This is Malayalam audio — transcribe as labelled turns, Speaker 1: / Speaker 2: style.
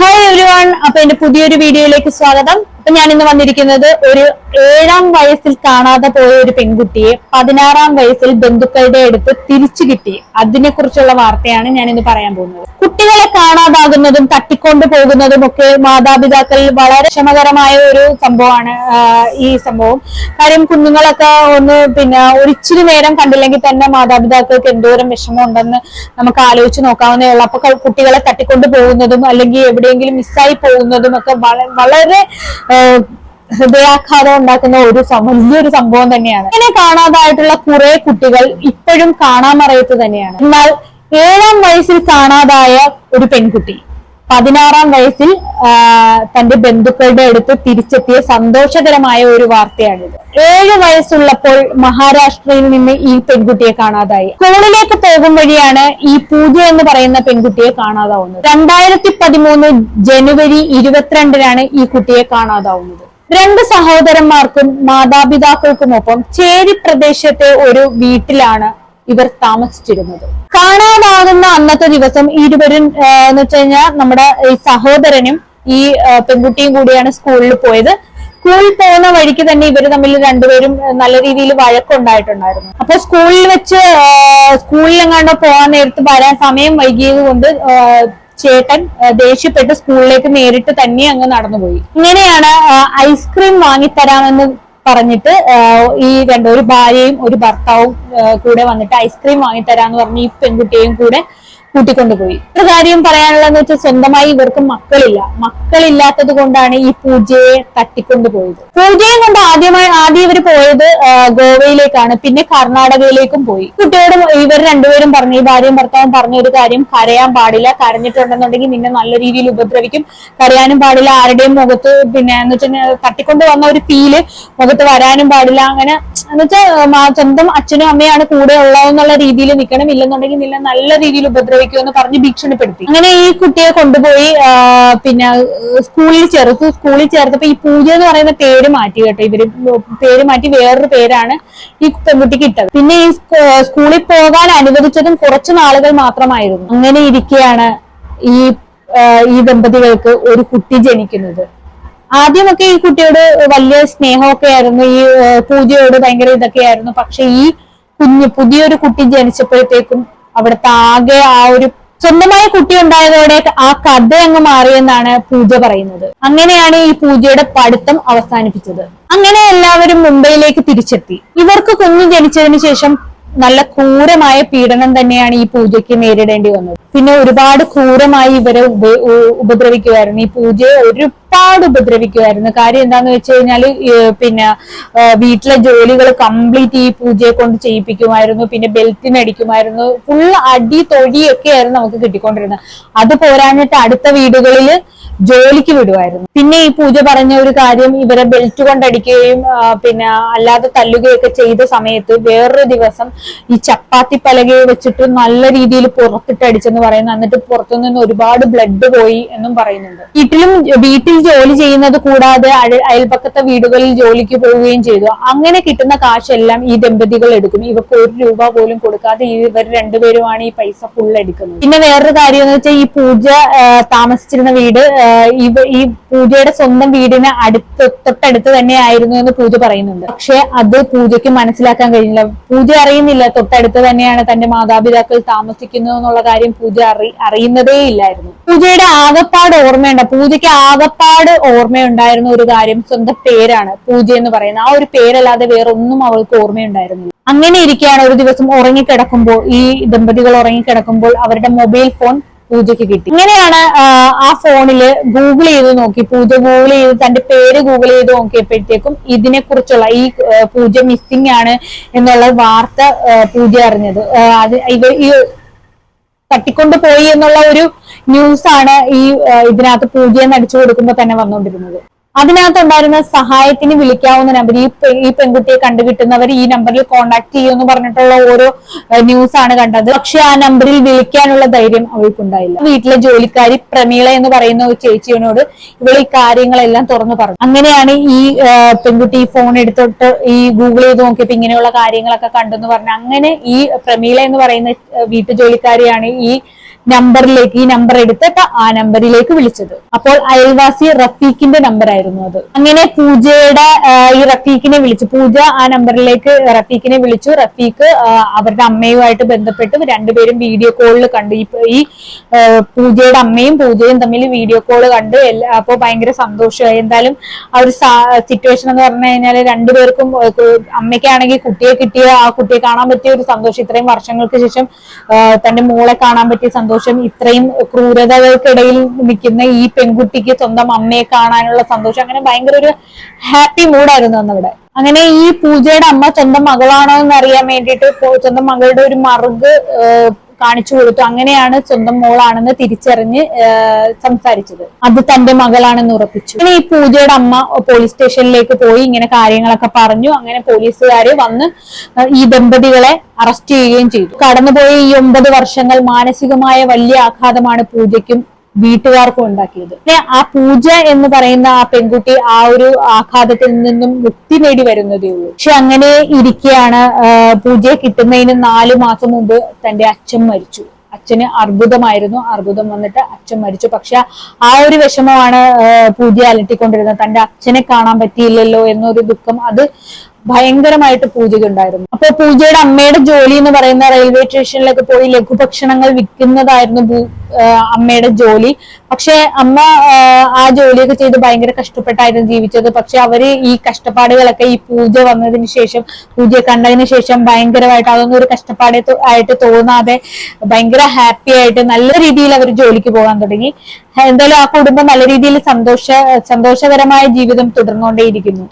Speaker 1: ഹായ് എവരിവൺ അപ്പൊ എന്റെ പുതിയൊരു വീഡിയോയിലേക്ക് സ്വാഗതം. അപ്പൊ ഞാൻ ഇന്ന് വന്നിരിക്കുന്നത് ഒരു ഏഴാം വയസ്സിൽ കാണാതെ പോയ ഒരു പെൺകുട്ടിയെ പതിനാറാം വയസ്സിൽ ബന്ധുക്കളുടെ അടുത്ത് തിരിച്ചു കിട്ടി. അതിനെ കുറിച്ചുള്ള വാർത്തയാണ് ഞാൻ ഇന്ന് പറയാൻ പോകുന്നത്. കുട്ടികളെ കാണാതാകുന്നതും തട്ടിക്കൊണ്ടു പോകുന്നതും ഒക്കെ മാതാപിതാക്കളിൽ വളരെ ക്ഷമകരമായ ഒരു സംഭവമാണ് ഈ സംഭവം. കാര്യം കുഞ്ഞുങ്ങളൊക്കെ ഒന്ന് പിന്നെ ഒരിച്ചിരി നേരം കണ്ടില്ലെങ്കിൽ തന്നെ മാതാപിതാക്കൾക്ക് എന്തോരം വിഷമം ഉണ്ടെന്ന് നമുക്ക് ആലോചിച്ച് നോക്കാവുന്നേ ഉള്ളൂ. അപ്പൊ കുട്ടികളെ തട്ടിക്കൊണ്ടു പോകുന്നതും അല്ലെങ്കിൽ എവിടെയെങ്കിലും മിസ്സായി പോകുന്നതും ഒക്കെ വളരെ ഹൃദയാഘാതം ഉണ്ടാക്കുന്ന ഒരു വലിയൊരു സംഭവം തന്നെയാണ്. ഇങ്ങനെ കാണാതായിട്ടുള്ള കുറെ കുട്ടികൾ ഇപ്പോഴും കാണാമറയത്ത് തന്നെയാണ്. എന്നാൽ ഏഴാം വയസ്സിൽ കാണാതായ ഒരു പെൺകുട്ടി. പതിനാറാം വയസ്സിൽ തന്റെ ബന്ധുക്കളുടെ അടുത്ത് തിരിച്ചെത്തിയ സന്തോഷകരമായ ഒരു വാർത്തയാണിത്. ഏഴ് വയസ്സുള്ളപ്പോൾ മഹാരാഷ്ട്രയിൽ നിന്ന് ഈ പെൺകുട്ടിയെ കാണാതായി. സ്കൂളിലേക്ക് പോകും വഴിയാണ് ഈ പൂജ എന്ന് പറയുന്ന പെൺകുട്ടിയെ കാണാതാവുന്നത്. രണ്ടായിരത്തി പതിമൂന്ന് ജനുവരി ഇരുപത്തിരണ്ടിനാണ് ഈ കുട്ടിയെ കാണാതാവുന്നത്. രണ്ട് സഹോദരന്മാർക്കും മാതാപിതാക്കൾക്കുമൊപ്പം ചേരി പ്രദേശത്തെ ഒരു വീട്ടിലാണ് ഇവർ താമസിച്ചിരുന്നത്. കാണാതാകുന്ന അന്നത്തെ ദിവസം ഇരുവരും എന്ന് വെച്ച് കഴിഞ്ഞാൽ നമ്മുടെ ഈ സഹോദരനും ഈ പെൺകുട്ടിയും കൂടിയാണ് സ്കൂളിൽ പോയത്. സ്കൂളിൽ പോകുന്ന വഴിക്ക് തന്നെ ഇവർ തമ്മിൽ രണ്ടുപേരും നല്ല രീതിയിൽ വഴക്കുണ്ടായിട്ടുണ്ടായിരുന്നു. അപ്പൊ സ്കൂളിൽ വെച്ച് സ്കൂളിൽ എങ്ങാണ്ട് പോകാൻ നേരത്ത് വരാൻ സമയം വൈകിയത് കൊണ്ട് ചേട്ടൻ ദേഷ്യപ്പെട്ട് സ്കൂളിലേക്ക് നേരിട്ട് തന്നെ അങ്ങ് നടന്നുപോയി. ഇങ്ങനെയാണ് ഐസ്ക്രീം വാങ്ങിത്തരാമെന്ന് പറഞ്ഞിട്ട് ഈ രണ്ട് ഒരു ഭാര്യയും ഒരു ഭർത്താവും കൂടെ വന്നിട്ട് ഐസ്ക്രീം വാങ്ങിത്തരാന്ന് പറഞ്ഞ് ഈ പെൺകുട്ടിയെയും കൂടെ കൂട്ടിക്കൊണ്ടുപോയി. ഒരു കാര്യം പറയാനുള്ളതെന്ന് വെച്ചാൽ സ്വന്തമായി ഇവർക്ക് മക്കളില്ല. മക്കളില്ലാത്തത് കൊണ്ടാണ് ഈ പൂജയെ തട്ടിക്കൊണ്ടുപോയത്. പൂജയും കൊണ്ട് ആദ്യമായി ആദ്യം ഇവർ പോയത് ഗോവയിലേക്കാണ്. പിന്നെ കർണാടകയിലേക്കും പോയി. കുട്ടിയോട് ഇവർ രണ്ടുപേരും പറഞ്ഞു ഈ ഭാര്യയും ഭർത്താവും പറഞ്ഞ ഒരു കാര്യം കരയാൻ പാടില്ല കരഞ്ഞിട്ടുണ്ടെന്നുണ്ടെങ്കിൽ നിന്നെ നല്ല രീതിയിൽ ഉപദ്രവിക്കും. കരയാനും പാടില്ല ആരുടെയും മുഖത്ത് പിന്നെ എന്ന് വെച്ചാൽ തട്ടിക്കൊണ്ട് വന്ന ഒരു ഫീൽ മുഖത്ത് വരാനും പാടില്ല. അങ്ങനെ എന്ന് വെച്ചാൽ സ്വന്തം അച്ഛനും അമ്മയാണ് കൂടെ ഉള്ളതെന്നുള്ള രീതിയിൽ നിൽക്കണം ഇല്ലെന്നുണ്ടെങ്കിൽ നിന്നെ നല്ല രീതിയിൽ ഉപദ്രവിക്കുമെന്ന് പറഞ്ഞ് ഭീഷണിപ്പെടുത്തി. അങ്ങനെ ഈ കുട്ടിയെ കൊണ്ടുപോയി പിന്നെ സ്കൂളിൽ ചേർത്തു. സ്കൂളിൽ ചേർത്തപ്പോ ഈ പൂജ എന്ന് പറയുന്ന പേര് മാറ്റി കേട്ടോ. ഇവർ പേര് മാറ്റി വേറൊരു പേരാണ് ഈ പെൺകുട്ടിക്ക് ഇട്ടത്. പിന്നെ ഈ സ്കൂ- സ്കൂളിൽ പോകാൻ അനുവദിച്ചതും കുറച്ചു നാളുകൾ മാത്രമായിരുന്നു. അങ്ങനെ ഇരിക്കെയാണ് ഈ ഈ ദമ്പതികൾക്ക് ഒരു കുട്ടി ജനിക്കുന്നത്. ആദ്യമൊക്കെ ഈ കുട്ടിയോട് വലിയ സ്നേഹമൊക്കെ ആയിരുന്നു. ഈ പൂജയോട് ഭയങ്കര ഇതൊക്കെ ആയിരുന്നു. പക്ഷെ ഈ കുഞ്ഞ് പുതിയൊരു കുട്ടി ജനിച്ചപ്പോഴത്തേക്കും അവിടുത്തെ ആകെ ആ ഒരു സ്വന്തമായ കുട്ടി ഉണ്ടായതോടെ ആ കഥ അങ്ങ് മാറിയെന്നാണ് പൂജ പറയുന്നത്. അങ്ങനെയാണ് ഈ പൂജയുടെ പഠിത്തം അവസാനിപ്പിച്ചത്. അങ്ങനെ എല്ലാവരും മുംബൈയിലേക്ക് തിരിച്ചെത്തി. ഇവർക്ക് കുഞ്ഞു ജനിച്ചതിന് ശേഷം നല്ല ക്രൂരമായ പീഡനം തന്നെയാണ് ഈ പൂജയ്ക്ക് നേരിടേണ്ടി വന്നത്. പിന്നെ ഒരുപാട് ക്രൂരമായി ഇവരെ ഉപ ഉപദ്രവിക്കുമായിരുന്നു ഈ പൂജയെ ഒരുപാട് ഉപദ്രവിക്കുമായിരുന്നു കാര്യം എന്താന്ന് വെച്ച് കഴിഞ്ഞാൽ പിന്നെ വീട്ടിലെ ജോലികൾ കംപ്ലീറ്റ് ഈ പൂജയെ കൊണ്ട് ചെയ്യിപ്പിക്കുമായിരുന്നു. പിന്നെ ബെൽറ്റിന് അടിക്കുമായിരുന്നു ഫുൾ അടി തൊഴിയൊക്കെ ആയിരുന്നു നമുക്ക് കിട്ടിക്കൊണ്ടിരുന്നത്. അത് പോരാഞ്ഞിട്ട് അടുത്ത വീടുകളിൽ ജോലിക്ക് വിടുമായിരുന്നു പിന്നെ ഈ പൂജ പറഞ്ഞ ഒരു കാര്യം ഇവരെ ബെൽറ്റ് കൊണ്ടടിക്കുകയും പിന്നെ അല്ലാതെ തല്ലുകയൊക്കെ ചെയ്ത സമയത്ത് വേറൊരു ദിവസം ഈ ചപ്പാത്തി പലകയെ വെച്ചിട്ട് നല്ല രീതിയിൽ പുറത്തിട്ട് അടിച്ചെന്ന് പറയുന്നു. എന്നിട്ട് പുറത്തു നിന്ന് ഒരുപാട് ബ്ലഡ് പോയി എന്നും പറയുന്നുണ്ട്. വീട്ടിലും വീട്ടിൽ ജോലി ചെയ്യുന്നത് കൂടാതെ അയ- അയൽപക്കത്തെ വീടുകളിൽ ജോലിക്ക് പോവുകയും ചെയ്തു. അങ്ങനെ കിട്ടുന്ന കാശെല്ലാം ഈ ദമ്പതികൾ എടുക്കും. ഇവർക്ക് ഒരു രൂപ പോലും കൊടുക്കാതെ ഇവർ രണ്ടുപേരുമാണ് ഈ പൈസ ഫുൾ എടുക്കുന്നത്. പിന്നെ വേറൊരു കാര്യം എന്ന് വെച്ചാൽ ഈ പൂജ താമസിച്ചിരുന്ന വീട് ഈ പൂജയുടെ സ്വന്തം വീടിന് അടുത്ത് തൊട്ടടുത്ത് തന്നെ ആയിരുന്നു എന്ന് പൂജ പറയുന്നുണ്ട്. പക്ഷെ അത് പൂജയ്ക്ക് മനസ്സിലാക്കാൻ കഴിഞ്ഞില്ല. പൂജ അറിയുന്നില്ല. തൊട്ടടുത്ത് തന്നെയാണ് തന്റെ മാതാപിതാക്കൾ താമസിക്കുന്നത് എന്നുള്ള കാര്യം പൂജ അറി അറിയുന്നതേ ഇല്ലായിരുന്നു. പൂജയുടെ ആകപ്പാട് ഓർമ്മയുണ്ട്. പൂജയ്ക്ക് ആകപ്പാട് ഓർമ്മയുണ്ടായിരുന്ന ഒരു കാര്യം സ്വന്തം പേരാണ്. പൂജ എന്ന് പറയുന്നത് ആ ഒരു പേരല്ലാതെ വേറെ ഒന്നും അവൾക്ക് ഓർമ്മയുണ്ടായിരുന്നില്ല. അങ്ങനെ ഇരിക്കുകയാണ് ഒരു ദിവസം ഉറങ്ങിക്കിടക്കുമ്പോൾ ഈ ദമ്പതികൾ ഉറങ്ങിക്കിടക്കുമ്പോൾ അവരുടെ മൊബൈൽ ഫോൺ പൂജയ്ക്ക് കിട്ടി. ഇങ്ങനെയാണ് ആ, ഫോണിൽ ഗൂഗിൾ ചെയ്ത് നോക്കി പൂജ ഗൂഗിൾ ചെയ്ത് തന്റെ പേര് ഗൂഗിൾ ചെയ്ത് നോക്കിയപ്പോഴത്തേക്കും ഇതിനെ കുറിച്ചുള്ള ഈ പൂജ മിസ്സിംഗ് ആണ് എന്നുള്ള വാർത്ത പൂജ അറിഞ്ഞത്. അത് ഈ തട്ടിക്കൊണ്ട് പോയി എന്നുള്ള ഒരു ന്യൂസ് ആണ് ഈ ഇതിനകത്ത് പൂജയെന്ന് അടിച്ചു കൊടുക്കുമ്പോൾ തന്നെ വന്നുകൊണ്ടിരുന്നത് അതിനകത്തുണ്ടായിരുന്ന സഹായത്തിന് വിളിക്കാവുന്ന നമ്പർ ഈ ഈ പെൺകുട്ടിയെ കണ്ടുകിട്ടുന്നവർ ഈ നമ്പറിൽ കോണ്ടാക്ട് ചെയ്യുമെന്ന് പറഞ്ഞിട്ടുള്ള ഓരോ ന്യൂസ് ആണ് കണ്ടത്. പക്ഷെ ആ നമ്പറിൽ വിളിക്കാനുള്ള ധൈര്യം അവൾക്കുണ്ടായില്ല. വീട്ടിലെ ജോലിക്കാരി പ്രമീള എന്ന് പറയുന്ന ഒരു ചേച്ചിയോട് ഇവൾ ഈ കാര്യങ്ങളെല്ലാം തുറന്നു പറഞ്ഞു. അങ്ങനെയാണ് ഈ പെൺകുട്ടി ഈ ഫോൺ എടുത്തിട്ട് ഈ ഗൂഗിൾ ചെയ്ത് നോക്കിയപ്പോ ഇങ്ങനെയുള്ള കാര്യങ്ങളൊക്കെ കണ്ടെന്ന് പറഞ്ഞു. അങ്ങനെ ഈ പ്രമീള എന്ന് പറയുന്ന വീട്ടു ജോലിക്കാരിയാണ് ഈ നമ്പറിലേക്ക് ഈ നമ്പർ എടുത്തിട്ട് ആ നമ്പറിലേക്ക് വിളിച്ചത്. അപ്പോൾ അയൽവാസി റഫീഖിന്റെ നമ്പർ ആയിരുന്നു അത്. അങ്ങനെ പൂജയുടെ ഈ റഫീഖിനെ വിളിച്ചു. പൂജ ആ നമ്പറിലേക്ക് റഫീഖിനെ വിളിച്ചു. റഫീഖ് അവരുടെ അമ്മയുമായിട്ട് ബന്ധപ്പെട്ട് രണ്ടുപേരും വീഡിയോ കോളിൽ കണ്ടു. ഈ പൂജയുടെ അമ്മയും പൂജയും തമ്മിൽ വീഡിയോ കോൾ കണ്ട് അപ്പോൾ ഭയങ്കര സന്തോഷമായി. എന്തായാലും ആ ഒരു സിറ്റുവേഷൻ എന്ന് പറഞ്ഞു കഴിഞ്ഞാൽ രണ്ടുപേർക്കും അമ്മയ്ക്കാണെങ്കിൽ കുട്ടിയെ കിട്ടിയ ആ കുട്ടിയെ കാണാൻ പറ്റിയ ഒരു സന്തോഷം. ഇത്രയും വർഷങ്ങൾക്ക് ശേഷം തന്റെ മോളെ കാണാൻ പറ്റിയ സന്തോഷം ഇത്രയും ക്രൂരതകൾക്കിടയിൽ നിൽക്കുന്ന ഈ പെൺകുട്ടിക്ക് സ്വന്തം അമ്മയെ കാണാനുള്ള സന്തോഷം. അങ്ങനെ ഭയങ്കര ഒരു ഹാപ്പി മൂഡായിരുന്നു അന്നവിടെ. അങ്ങനെ ഈ പൂജയുടെ അമ്മ സ്വന്തം മകളാണോ എന്ന് അറിയാൻ വേണ്ടിയിട്ട് സ്വന്തം മകളുടെ ഒരു മറുക് കാണിച്ചു കൊടുത്തു. അങ്ങനെയാണ് സ്വന്തം മോളാണെന്ന് തിരിച്ചറിഞ്ഞ് സംസാരിച്ചത്. അത് തന്റെ മകളാണെന്ന് ഉറപ്പിച്ചു. അങ്ങനെ ഈ പൂജയുടെ അമ്മ പോലീസ് സ്റ്റേഷനിലേക്ക് പോയി ഇങ്ങനെ കാര്യങ്ങളൊക്കെ പറഞ്ഞു. അങ്ങനെ പോലീസുകാര് വന്ന് ഈ ദമ്പതികളെ അറസ്റ്റ് ചെയ്യുകയും ചെയ്തു. കടന്നുപോയ ഈ ഒമ്പത് വർഷങ്ങൾ മാനസികമായ വലിയ ആഘാതമാണ് പൂജയ്ക്കും വീട്ടുകാർക്കും ഉണ്ടാക്കിയത്. പിന്നെ ആ പൂജ എന്ന് പറയുന്ന ആ പെൺകുട്ടി ആ ഒരു ആഘാതത്തിൽ നിന്നും മുക്തി നേടി വരുന്നതേ ഉള്ളൂ. പക്ഷെ അങ്ങനെ ഇരിക്കെയാണ് ആ, പൂജയെ കിട്ടുന്നതിന് നാലു മാസം മുമ്പ് തന്റെ അച്ഛൻ മരിച്ചു. അച്ഛന് അർബുദമായിരുന്നു. അർബുദം വന്നിട്ട് അച്ഛൻ മരിച്ചു. പക്ഷെ ആ ഒരു വിഷമമാണ് പൂജ അലട്ടിക്കൊണ്ടിരുന്നത്. തന്റെ അച്ഛനെ കാണാൻ പറ്റിയില്ലല്ലോ എന്നൊരു ദുഃഖം അത് ഭയങ്കരമായിട്ട് പൂജയ്ക്കുണ്ടായിരുന്നു അപ്പൊ പൂജയുടെ അമ്മയുടെ ജോലി എന്ന് പറയുന്ന റെയിൽവേ സ്റ്റേഷനിലൊക്കെ പോയി ലഘുഭക്ഷണങ്ങൾ വിൽക്കുന്നതായിരുന്നു അമ്മയുടെ ജോലി. പക്ഷെ അമ്മ ആ ജോലിയൊക്കെ ചെയ്ത് ഭയങ്കര കഷ്ടപ്പെട്ടായിരുന്നു ജീവിച്ചത്. പക്ഷെ അവർ ഈ കഷ്ടപ്പാടുകളൊക്കെ ഈ പൂജ വന്നതിന് ശേഷം പൂജ കണ്ടതിന് ശേഷം ഭയങ്കരമായിട്ട് അതൊന്നും ഒരു കഷ്ടപ്പാട് ആയിട്ട് തോന്നാതെ ഭയങ്കര ഹാപ്പി ആയിട്ട് നല്ല രീതിയിൽ അവർ ജോലിക്ക് പോകാൻ തുടങ്ങി. എന്തായാലും ആ കുടുംബം നല്ല രീതിയിൽ സന്തോഷ സന്തോഷകരമായ ജീവിതം തുടർന്നുകൊണ്ടേയിരിക്കുന്നു.